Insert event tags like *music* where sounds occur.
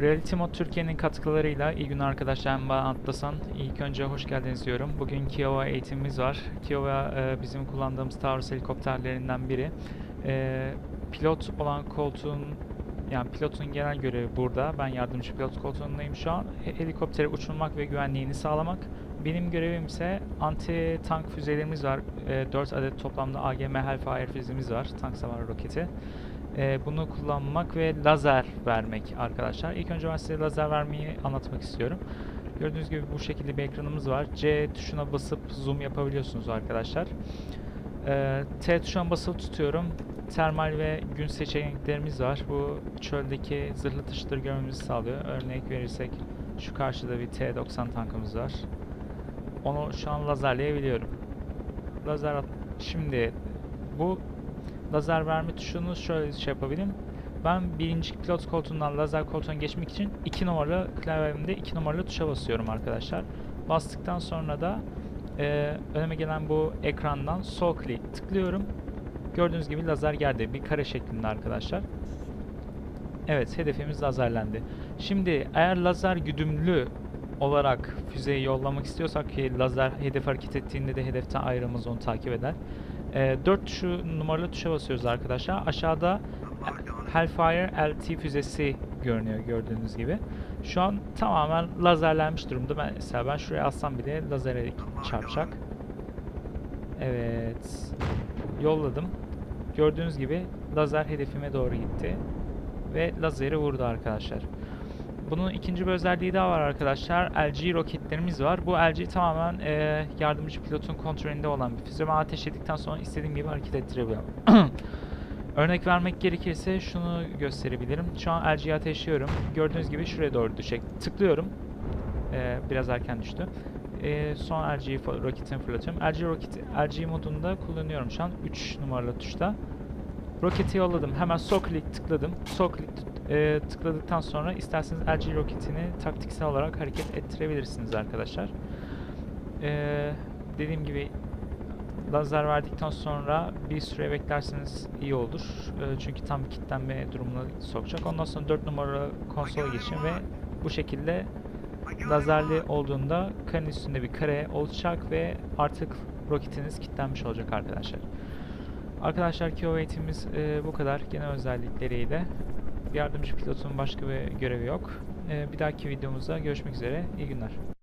Reality Mod Türkiye'nin katkılarıyla iyi günler arkadaşlar ben Atlasan. İlk önce hoş geldiniz diyorum. Bugün Kiowa eğitimimiz var. Kiowa e, bizim kullandığımız Taurus helikopterlerinden biri. E, pilot olan koltuğun yani pilotun genel görevi burada. Ben yardımcı pilot koltuğundayım şu an. He- Helikoptere uçurmak ve güvenliğini sağlamak. Benim görevim ise anti tank füzelerimiz var. E, 4 adet toplamda AGM Hellfire füzemiz var. Tank savar roketi. E, bunu kullanmak ve lazer vermek arkadaşlar. İlk önce ben size lazer vermeyi anlatmak istiyorum. Gördüğünüz gibi bu şekilde bir ekranımız var. C tuşuna basıp zoom yapabiliyorsunuz arkadaşlar. E, T tuşuna basılı tutuyorum. Termal ve gün seçeneklerimiz var. Bu çöldeki zırhlı taşıtları görmemizi sağlıyor. Örnek verirsek şu karşıda bir T-90 tankımız var. Onu şu an lazerleyebiliyorum. Lazer at- şimdi bu lazer verme tuşunu şöyle şey yapabilirim. Ben birinci pilot koltuğundan lazer koltuğuna geçmek için 2 numaralı klavyemde 2 numaralı tuşa basıyorum arkadaşlar. Bastıktan sonra da e, önüme gelen bu ekrandan sol klik tıklıyorum. Gördüğünüz gibi lazer geldi. Bir kare şeklinde arkadaşlar. Evet hedefimiz lazerlendi. Şimdi eğer lazer güdümlü olarak füzeyi yollamak istiyorsak ki lazer hedef hareket ettiğinde de hedeften ayrılmaz onu takip eder. E, 4 tuşu numaralı tuşa basıyoruz arkadaşlar. Aşağıda Hellfire LT füzesi görünüyor gördüğünüz gibi. Şu an tamamen lazerlenmiş durumda. Ben mesela ben şuraya alsam bile lazere çarpacak. Evet. Yolladım. Gördüğünüz gibi lazer hedefime doğru gitti. Ve lazeri vurdu arkadaşlar. Bunun ikinci bir özelliği daha var arkadaşlar. LG roketlerimiz var. Bu LG tamamen e, yardımcı pilotun kontrolünde olan bir füze. Ben ateş ettikten sonra istediğim gibi hareket ettirebiliyorum. *clears throat* Örnek vermek gerekirse şunu gösterebilirim. Şu an LG'yi ateşliyorum. Gördüğünüz gibi şuraya doğru düşecek. Tıklıyorum. Ee, biraz erken düştü. Ee, son fo- roketini fırlatıyorum. LG roketi LG modunda kullanıyorum şu an 3 numaralı tuşta. Roketi yolladım. Hemen sol tıkladım. Sol klik e, tıkladıktan sonra isterseniz LG roketini taktiksel olarak hareket ettirebilirsiniz arkadaşlar. Ee, dediğim gibi lazer verdikten sonra bir süre beklerseniz iyi olur. Ee, çünkü tam kilitlenme durumuna sokacak. Ondan sonra 4 numara konsola geçin ve bu şekilde lazerli olduğunda karenin üstünde bir kare olacak ve artık roketiniz kilitlenmiş olacak arkadaşlar. Arkadaşlar Kio eğitimimiz e, bu kadar genel özellikleriyle. Yardımcı pilotun başka bir görevi yok. E, bir dahaki videomuzda görüşmek üzere. İyi günler.